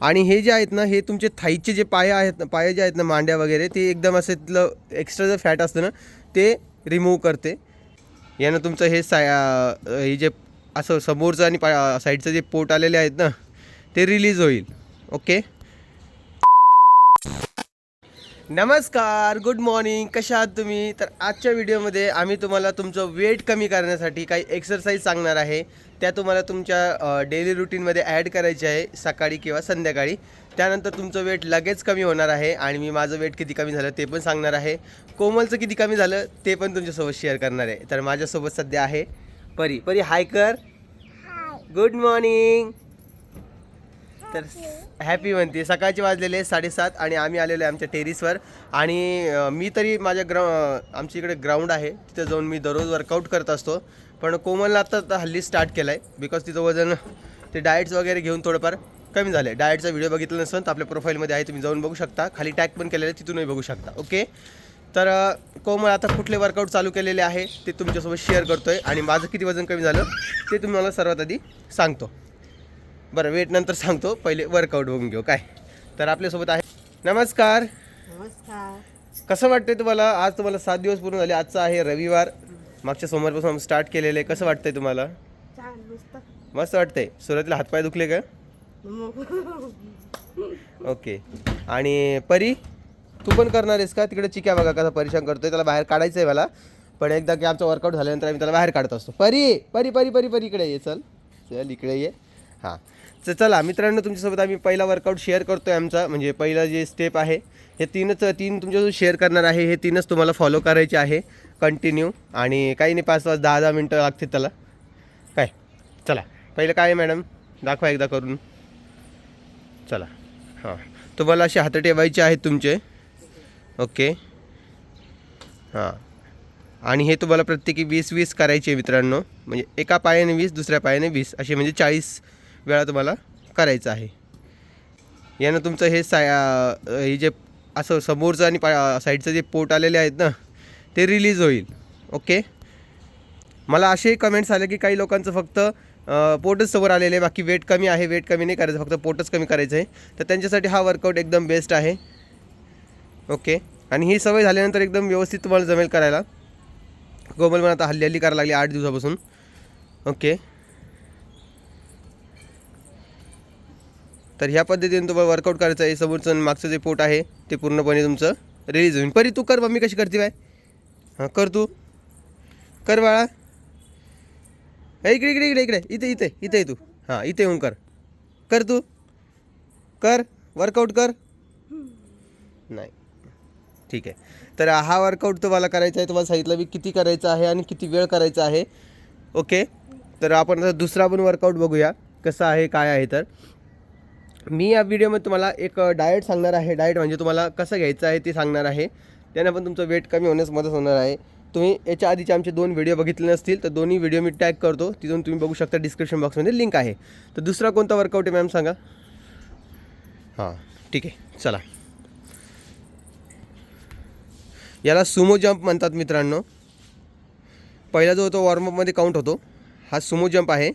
आणि हे जे आहेत ना हे तुमचे थाईचे जे पाय आहेत ना पाय जे आहेत ना मांड्या वगैरे ते एकदम असं तिथलं एक्स्ट्रा जे फॅट असतं ना ते रिमूव्ह करते. यानं तुमचं हे साय हे जे असं समोरचं आणि पा साईडचं जे पोट आलेले आहेत ना ते रिलीज होईल. ओके नमस्कार गुड मॉर्निंग कशा आहात तुम्ही? तर आजच्या व्हिडिओमध्ये आम्ही तुम्हाला तुमचं वेट कमी करण्यासाठी काही एक्सरसाइज सांगणार आहे. त्या तुम्हाला तुमच्या डेली रुटीनमध्ये ॲड करायचे आहे सकाळी किंवा संध्याकाळी. त्यानंतर तुमचं वेट लगेच कमी होणार आहे आणि मी माझं वेट किती कमी झालं ते पण सांगणार आहे. कोमलचं किती कमी झालं ते पण तुमच्यासोबत शेअर करणार आहे. तर माझ्यासोबत सध्या आहे परी. परी हाय कर. गुड मॉर्निंग तर हॅपी म्हणते. सकाळचे वाजलेले साडेसात आणि आम्ही आलेलो आहे आमच्या टेरिसवर. आणि मी तरी माझ्या ग्राउ आमच्या इकडे ग्राउंड आहे. तिथं जाऊन मी दररोज वर्कआउट करत असतो. पण कोमलला आता आता हल्ली स्टार्ट केलं आहे बिकॉज तिचं वजन ते डाएट्स वगैरे घेऊन थोडंफार कमी झालं आहे डाएटचा व्हिडिओ बघितला नसेल तर आपल्या प्रोफाईलमध्ये आहे. तुम्ही जाऊन बघू शकता. खाली टॅग पण केलेलं आहे. तिथूनही बघू शकता. ओके तर कोमल आता कुठले वर्कआउट चालू केलेले आहे ते तुमच्यासोबत शेअर करतो आहे आणि माझं किती वजन कमी झालं ते तुम्हाला सर्वात आधी सांगतो. बरं वेट नंतर सांगतो. पहिले वर्कआउट बघून घेऊ. काय? तर आपल्यासोबत आहे नमस्कार. नमस्कार. कसं वाटतंय तुम्हाला? आज तुम्हाला सात दिवस पूर्ण झाले. आजचा आहे रविवार. मागच्या सोमवारपासून आम्ही स्टार्ट केलेलं आहे. कसं वाटतंय तुम्हाला? छान मस्त. मस्त वाटतंय. सुरुवातीला हातपाय दुखले का? ओके आणि परी तू पण करणार आहेस का? तिकडे चिक्या बघा कसा परेशान करतोय. त्याला बाहेर काढायचं आहे मला. पण एकदा की आमचा वर्कआउट झाल्यानंतर आम्ही त्याला बाहेर काढत असतो. परी परी परी परी परी इकडे ये चल. चल इकडे ये. हां. तर चला मित्रांनो तुमच्यासोबत आम्ही पहिला वर्कआउट शेअर करतो आहे आमचा. म्हणजे पहिला जे स्टेप आहे हे तीनच तीन तुमच्यासोबत शेअर करणार आहे. हे तीनच तुम्हाला फॉलो करायचे आहे. कंटिन्यू आणि काही नाही पाच पाच दहा दहा मिनटं लागतील त्याला. काय? चला. पहिलं काय आहे मॅडम दाखवा एकदा करून. चला. हां. तुम्हाला असे हात ठेवायचे आहेत तुमचे. ओके. हां. आणि हे तुम्हाला प्रत्येकी वीस वीस करायचे मित्रांनो. म्हणजे एका पायाने वीस दुसऱ्या पायाने वीस. असे म्हणजे चाळीस वेळा तुम्हाला करायचं आहे. यानं तुमचं हे साय हे जे असं समोरचं आणि पा साईडचं जे पोट आलेले आहेत ना ते रिलीज होईल. ओके मला असे कमेंट्स आले की काही लोकांचं फक्त पोटच समोर आलेलं आहे. बाकी वेट कमी आहे वेट कमी नाही करायचं. फक्त पोटच कमी करायचं आहे. तर त्यांच्यासाठी हा वर्कआउट एकदम बेस्ट आहे. ओके आणि ही सवय झाल्यानंतर एकदम व्यवस्थित तुम्हाला जमेल करायला. गोमल मला आता हल्ली हल्ली करायला लागली आठ दिवसापासून. ओके तर ह्या पद्धतीने तुम्हाला वर्कआउट करायचं आहे. समोरचं आणि मागचं जे पोट आहे ते पूर्णपणे तुमचं रिलीज होईल. परी तू कर मम्मी कशी करते बाय? हां कर तू. कर बाळा. इकडे इकडे इकडे इकडे. इथे इथे इथे तू. हां इथे येऊन कर. कर तू. कर. वर्कआउट कर. नाही. ठीक आहे. तर हा वर्कआउट तुम्हाला करायचा आहे. तुम्हाला सांगितलं मी किती करायचं आहे आणि किती वेळ करायचा आहे. ओके. तर आपण आता दुसरा पण वर्कआउट बघूया. कसं आहे काय आहे तर. मी या व्हिडिओमध्ये तुम्हाला एक डाएट सांगणार आहे. डाएट म्हणजे तुम्हाला कसं घ्यायचं आहे ते सांगणार आहे. त्यानं पण तुमचं वेट कमी होण्यास मदत होणार आहे. तुम्ही याच्या आधीचे आमचे दोन व्हिडिओ बघितले नसतील तर दोन्ही व्हिडिओ मी टॅग करतो. तिथून तुम्ही बघू शकता डिस्क्रिप्शन बॉक्समध्ये लिंक आहे. तर दुसरा कोणता वर्कआउट आहे मॅम सांगा? हां ठीक आहे. चला. याला सुमो जंप म्हणतात मित्रांनो. पहिला जो होतो वॉर्मअपमध्ये काउंट होतो. हा सुमो जंप आहे.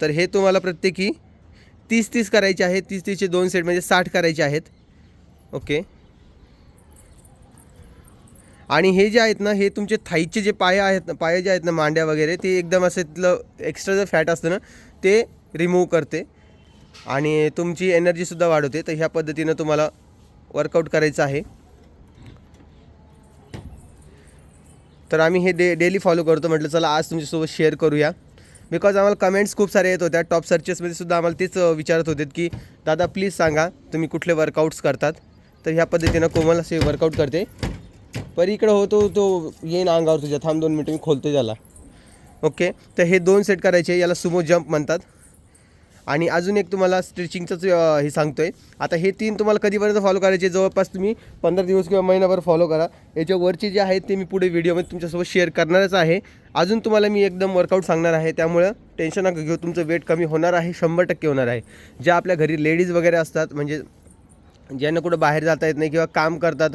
तर हे तुम्हाला प्रत्येकी तीस तीस करायचे आहेत तीस तीसचे दोन सेट म्हणजे साठ करायचे आहेत. ओके आणि हे जे आहेत ना हे तुमचे थाईचे जे पाय आहेत ना पाय जे आहेत ना मांड्या वगैरे ते एकदम असं तिथलं एक्स्ट्रा जे फॅट असतं ना ते रिमूव्ह करते. आणि तुमची एनर्जीसुद्धा वाढवते. तर ह्या पद्धतीनं तुम्हाला वर्कआउट करायचं आहे. तर आम्ही हे डे डेली फॉलो करतो. म्हटलं चला आज तुमच्यासोबत शेअर करूया. बिकॉज आम्हाला कमेंट्स खूप सारे येत होत्या. टॉप सर्चेसमध्ये सुद्धा आम्हाला तेच विचारत होते की दादा प्लीज सांगा तुम्ही कुठले वर्कआउट्स करतात? तर ह्या पद्धतीनं कोमल असे वर्कआउट करते. पर इकडं होतो तो येईन अंगावर तुझ्या. थांब दोन मिनटं मी खोलतो त्याला. ओके तर हे दोन सेट करायचे याला सुमो जंप म्हणतात. आणि अजून एक तुम्हाला स्ट्रेचिंगचंच हे सांगतो आहे आता हे तीन तुम्हाला कधीपर्यंत फॉलो करायचे? जवळपास तुम्ही पंधरा दिवस किंवा महिनाभर फॉलो करा. याच्या वरचे जे आहेत ते मी पुढे व्हिडिओमध्ये तुमच्यासोबत शेअर करणारच आहे. अजून तुम्हाला मी एकदम वर्कआउट सांगणार आहे. त्यामुळं टेन्शन नका घेऊ. तुमचं वेट कमी होणार आहे. शंभर टक्के होणार आहे. ज्या आपल्या घरी लेडीज वगैरे असतात म्हणजे ज्यांना कुठं बाहेर जाता येत नाही किंवा काम करतात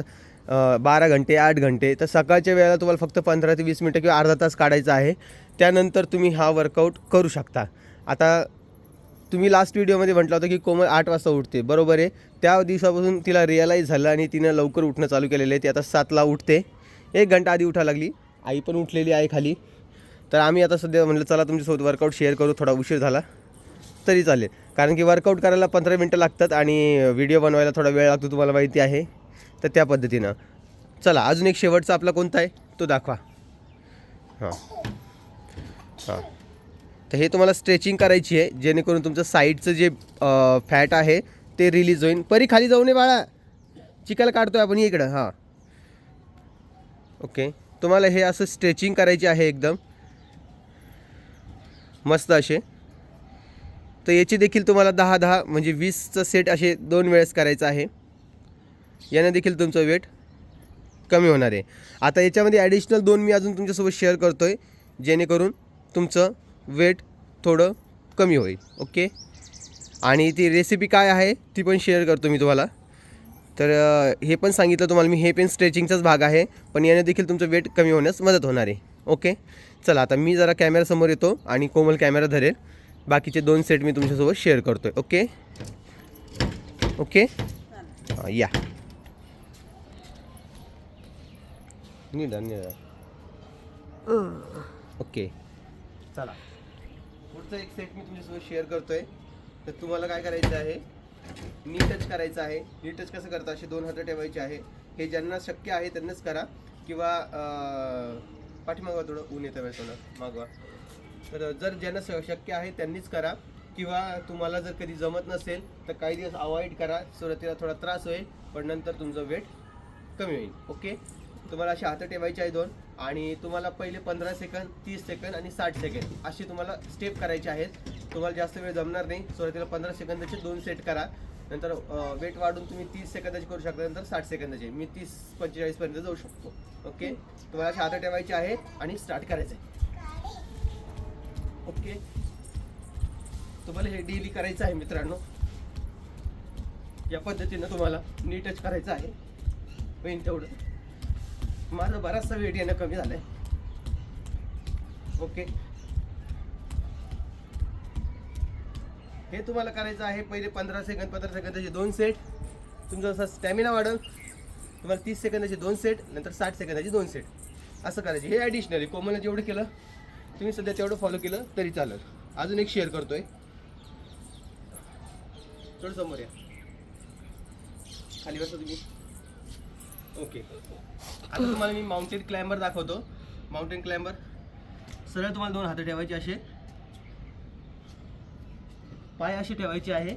बारा घंटे आठ घंटे तर सकाळच्या वेळेला तुम्हाला फक्त पंधरा ते वीस मिनटं किंवा अर्धा तास काढायचा आहे. त्यानंतर तुम्ही हा वर्कआउट करू शकता. आता तुम्ही लास्ट व्हिडिओमध्ये म्हटलं होतं की कोमल आठ वाजता उठते. बरोबर आहे. त्या दिवसापासून तिला रिअलाईज झालं आणि तिनं लवकर उठणं चालू केलेलं आहे. ती आता सातला उठते. एक घंटा आधी उठा लागली. आई पण उठलेली आहे खाली. तर आम्ही आता सध्या म्हटलं चला तुमच्यासोबत वर्कआउट शेअर करू. थोडा उशीर झाला. तरी चालेल. कारण की वर्कआउट करायला पंधरा मिनटं लागतात आणि व्हिडिओ बनवायला थोडा वेळ लागतो तुम्हाला माहिती आहे. तर त्या पद्धतीनं. चला अजून एक शेवटचा आपला कोणता आहे? तो दाखवा. हां. हां. तर हे तुम्हाला स्ट्रेचिंग करायची आहे जेणेकरून तुमचं साईडचं जे फॅट आहे ते रिलीज होईल. परी खाली जाऊ नये बाळा. चिकायला काढतोय आपण इकडं हां. ओके तुम्हाला हे असं स्ट्रेचिंग करायची आहे एकदम. मस्त असे. तर याची देखील तुम्हाला दहा दहा म्हणजे वीसचं सेट असे दोन वेळेस करायचं आहे. याने देखील तुमचं वेट कमी होणार आहे. आता याच्यामध्ये ॲडिशनल दोन मी अजून तुमच्यासोबत शेअर करतो आहे जेणेकरून तुमचं वेट थोडं कमी होईल ओके? आणि ती रेसिपी काय आहे ती पण शेअर करतो मी तुम्हाला. तर हे पण सांगितलं तुम्हाला मी हे पण स्ट्रेचिंगचाच भाग आहे पण याने देखील तुमचं वेट कमी होण्यास मदत होणार आहे ओके? चला आता मी जरा कॅमेरासमोर येतो आणि कोमल कॅमेरा धरेल. बाकीचे दोन सेट मी तुमच्यासोबत शेअर करतो आहे ओके? ओके या. निदा निदा ओके. चला. पुढचं एक सेट मी तुमच्यासोबत शेअर करतोय. तर तुम्हाला काय करायचं आहे? नी टच करायचं आहे. नी टच कसं करता? असे दोन हात ठेवायचे आहे. हे ज्यांना शक्य आहे त्यांनाच करा. किंवा पाठीमागवा थोडं ऊन येतं वेळेस थोडं. मागवा तर जर ज्यांना शक्य आहे त्यांनीच करा. किंवा तुम्हाला जर कधी जमत नसेल तर काही दिवस अवॉइड करा. सुरुवातीला थोडा त्रास होईल पण नंतर तुमचं वेट कमी होईल. ओके? तुम्हाला असे हात ठेवायचे आहे दोन. आणि तुम्हाला पहिले पंधरा सेकंद तीस सेकंद आणि साठ सेकंद अशी तुम्हाला स्टेप करायची आहेत. तुम्हाला जास्त वेळ जमणार नाही. सुरुवातीला पंधरा सेकंदाचे दोन सेट करा. नंतर वेट वाढून तुम्ही तीस सेकंदाचे करू शकता. नंतर साठ सेकंदाचे. मी तीस पंचेचाळीसपर्यंत जाऊ शकतो. ओके तुम्हाला अशा हात ठेवायचे आहे आणि स्टार्ट करायचं आहे. ओके तुम्हाला हे डेली करायचं आहे मित्रांनो. या पद्धतीनं तुम्हाला नीटच करायचं आहे. होईन तेवढं. माझा बराचसा वेट येणं कमी झालंय. ओके. हे तुम्हाला करायचं आहे पहिले पंधरा सेकंद पंधरा सेकंदाचे दोन सेट तुमचा जसा स्टॅमिना वाढल तुम्हाला तीस सेकंदाचे दोन सेट नंतर साठ सेकंदाचे दोन सेट असं करायचे. हे ॲडिशनली आहे. जेवढं केलं तुम्ही सध्या तेवढं फॉलो केलं तरी चालेल. अजून एक शेअर करतोय. थोडं समोर या. खाली बसा तुम्ही. ओके. आता तुम्हाला मी माउंटेन क्लाइंबर दाखवतो. माउंटेन क्लाइंबर सरळ तुम्हाला दोन हात ठेवायचे असे. पाय असे ठेवायचे आहे.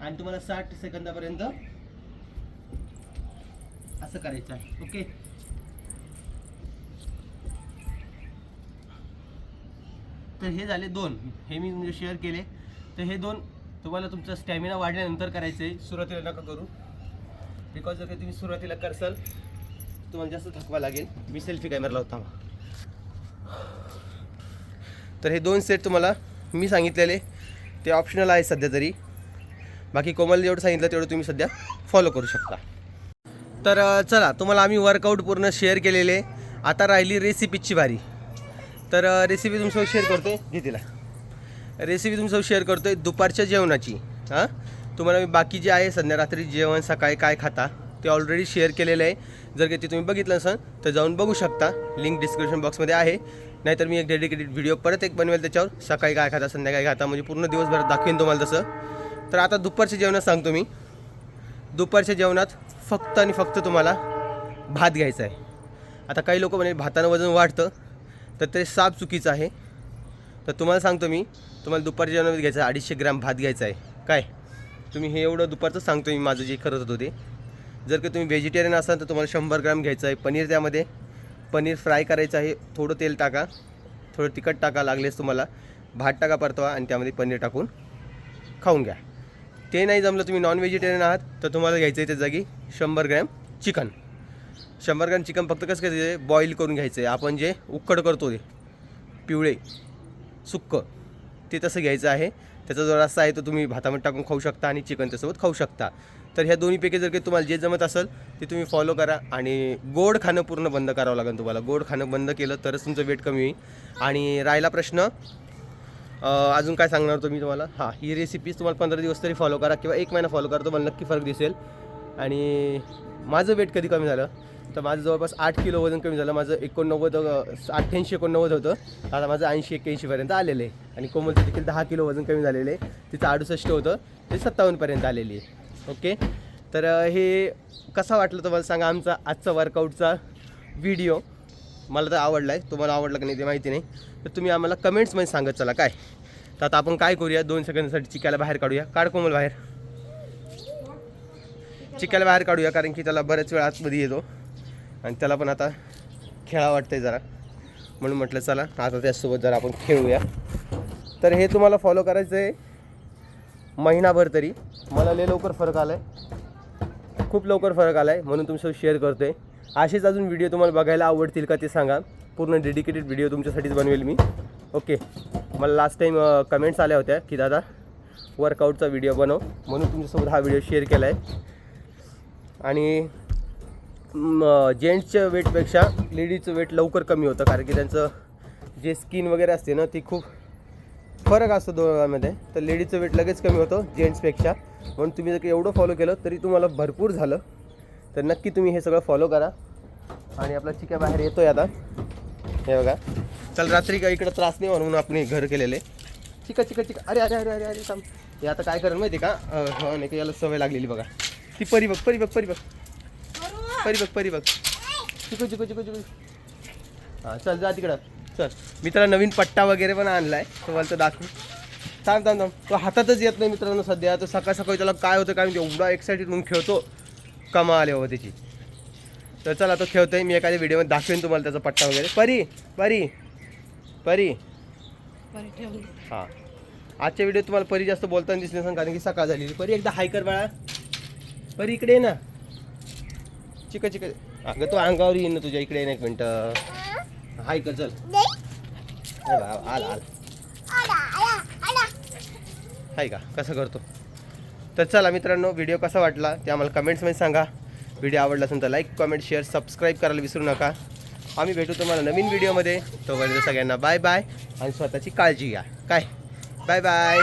आणि तुम्हाला साठ सेकंदापर्यंत असं करायचं आहे. ओके? तर हे झाले दोन. हे मी म्हणजे शेअर केले. तर हे दोन तुम्हाला तुमचा स्टॅमिना वाढल्यानंतर करायचं आहे सुरुवातीला नका करू. बिकॉज जर का तुम्ही सुरुवातीला करसाल तुम्हाला जास्त थकवा लागेल. मी सेल्फी कॅमेरा लावता तर हे दोन सेट तुम्हाला मी सांगितलेले ते ऑप्शनल आहे सध्या तरी. बाकी कोमल जेवढं सांगितलं तेवढं तुम्ही सध्या फॉलो करू शकता. तर चला तुम्हाला आम्ही वर्कआउट पूर्ण शेअर केलेले. आता राहिली रेसिपीची बारी. तर रेसिपी तुमच्यासोबत शेअर करतो आहे तिला. रेसिपी तुमच्यासोबत शेअर करतोय दुपारच्या जेवणाची. हां? तुम्हाला मी बाकी जे आहे संध्या रात्री जेवण सकाळी काय खाता ते ऑलरेडी शेअर केलेलं आहे. जर का ते तुम्ही बघितलं नसेल तर जाऊन बघू शकता. लिंक डिस्क्रिप्शन बॉक्समध्ये आहे. नाहीतर मी एक डेडिकेटेड व्हिडिओ परत एक बनवेल त्याच्यावर. सकाळी काय खाता संध्याकाळी खाता म्हणजे पूर्ण दिवसभरात दाखवेन तुम्हाला तसं. तर आता दुपारच्या जेवणात सांगतो मी. दुपारच्या जेवणात फक्त आणि फक्त तुम्हाला भात घ्यायचा आहे. आता काही लोक म्हणे भातानं वजन वाढतं तर ते साप चुकीचं आहे. तर तुम्हाला सांगतो मी तुम्हाला दुपारच्या जेवणामध्ये घ्यायचं आहे अडीचशे ग्रॅम भात घ्यायचा आहे. काय? तुम्ही हे एवढं दुपारचं सांगतो मी माझं जे करत होतो ते. जर का तुम्ही व्हेजिटेरियन असाल तर तुम्हाला शंभर ग्रॅम घ्यायचं आहे पनीर त्यामध्ये. पनीर फ्राय करायचं आहे थोडं तेल टाका. थोडं तिखट टाका लागलेच तुम्हाला. भात टाका परतवा आणि त्यामध्ये पनीर टाकून खाऊन घ्या. ते नाही जमलं तुम्ही नॉन व्हेजिटेरियन आहात तर तुम्हाला घ्यायचं आहे त्या जागी शंभर ग्रॅम चिकन. शंभर ग्रॅम चिकन फक्त कसं करायचं आहे? बॉईल करून घ्यायचं आहे. आपण जे उक्कड करतो ते पिवळे सुक्क ते तसं घ्यायचं आहे. त्याचा जो रस्सा आहे तो तुम्ही भातामध्ये टाकून खाऊ शकता आणि चिकन त्यासोबत खाऊ शकता. तर ह्या दोन्हीपैकी जर काही तुम्हाला जे जमत असेल ते तुम्ही फॉलो करा आणि गोड खाणं पूर्ण बंद करावं लागेल तुम्हाला. गोड खाणं बंद केलं तरच तुमचं वेट कमी होईल. आणि राहिला प्रश्न अजून काय सांगणार होतो मी तुम्हाला? हां ही रेसिपीज तुम्हाला पंधरा दिवस तरी फॉलो करा किंवा एक महिना फॉलो करा तुम्हाला नक्की फरक दिसेल. आणि माझं वेट कधी कमी झालं? तर माझं जवळपास आठ किलो वजन कमी झालं. माझं एकोणनव्वद अठ्ठ्याऐंशी एकोणनव्वद होतं. आता माझं ऐंशी एक्क्याऐंशीपर्यंत आलेलं आहे. आणि कोमलचं देखील दहा किलो वजन कमी झालेलं आहे. तिचं अडुसष्ट होतं. ते सत्तावन्नपर्यंत आलेली आहे. ओके? तर हे कसा वाटलं तुम्हाला सांगा आमचा आजचा वर्कआउटचा व्हिडिओ मला तर आवडला आहे तुम्हाला आवडला की नाही ते माहिती नाही. तर तुम्ही आम्हाला कमेंट्समध्ये सांगत चला काय? तर आता आपण काय करूया? दोन सेकंदासाठी चिकायला बाहेर काढूया. काढ कोमल बाहेर. चिकायला बाहेर काढूया कारण की त्याला बऱ्याच वेळ आतमध्ये येतो. आणि त्याला पण आता खेळा वाटतंय जरा. म्हणून म्हटलं चला आता त्यासोबत जरा आपण खेळूया. तर हे तुम्हाला फॉलो करायचं आहे महिनाभर तरी. मला लय लवकर फरक आला आहे खूप लवकर फरक आला आहे म्हणून तुमच्यासोबत शेअर करतो आहे असेच अजून व्हिडिओ तुम्हाला बघायला आवडतील का ते सांगा. पूर्ण डेडिकेटेड व्हिडिओ तुमच्यासाठीच बनवेल मी. ओके मला लास्ट टाईम कमेंट्स आल्या होत्या की दादा वर्कआउटचा व्हिडिओ बनव. म्हणून तुमच्यासोबत हा व्हिडिओ शेअर केला आहे आणि जेंट्सच्या वेटपेक्षा लेडीजचं वेट लवकर कमी होतं कारण की त्यांचं जे स्किन वगैरे असते ना ती खूप फरक असतो दोघांमध्ये. तर लेडीजचं वेट लगेच कमी होतं जेंट्सपेक्षा. म्हणून तुम्ही जर का एवढं फॉलो केलं तरी तुम्हाला भरपूर झालं. तर नक्की तुम्ही हे सगळं फॉलो करा. आणि आपला चिक्या बाहेर येतोय आता. हे बघा. चल रात्री का इकडं त्रास नाही म्हणून आपण घर केलेले. चिका चिका चिका अरे अरे अरे अरे अरे थांब. हे आता काय करेल माहिती आहे का हो नाही का याला सवय लागलेली बघा. ती परी बघ परी बघ परी बघ. परी बघ परी बघ. चिकू चिकू चिकू चिकू हां चल जा तिकडं. चल. मी त्याला नवीन पट्टा वगैरे पण आणलाय तुम्हाला तर दाखवू. थांब थांब थांब. तो हातातच येत नाही मित्रांनो सध्या. तो सकाळ सकाळी त्याला काय होतं काय म्हणजे एवढा एक्साइटेड म्हणून खेळतो. कमा आले हो त्याची. तर चला तो खेळतोय. मी एखाद्या व्हिडिओमध्ये दाखवेन तुम्हाला त्याचा पट्टा वगैरे. परी परी परी. हां. आजच्या व्हिडिओ तुम्हाला परी जास्त बोलताना दिसले नसेल कारण की सकाळ झालेली. परी एकदा हाय कर बाळा. परी इकडे ना. चिक चिक अगं तो अंगावर येईन ना तुझ्या. इकडे एक मिनटं. हाय कर चल. अरे वा, आला आला. हाय का? कसं करतो? तर चला मित्रांनो व्हिडिओ कसा वाटला ते आम्हाला कमेंट्समध्ये सांगा. व्हिडिओ आवडला असेल तर लाईक कमेंट शेअर सबस्क्राईब करायला विसरू नका. आम्ही भेटू तुम्हाला नवीन व्हिडिओमध्ये. तोपर्यंत सगळ्यांना बाय बाय आणि स्वतःची काळजी घ्या. काय? Bye bye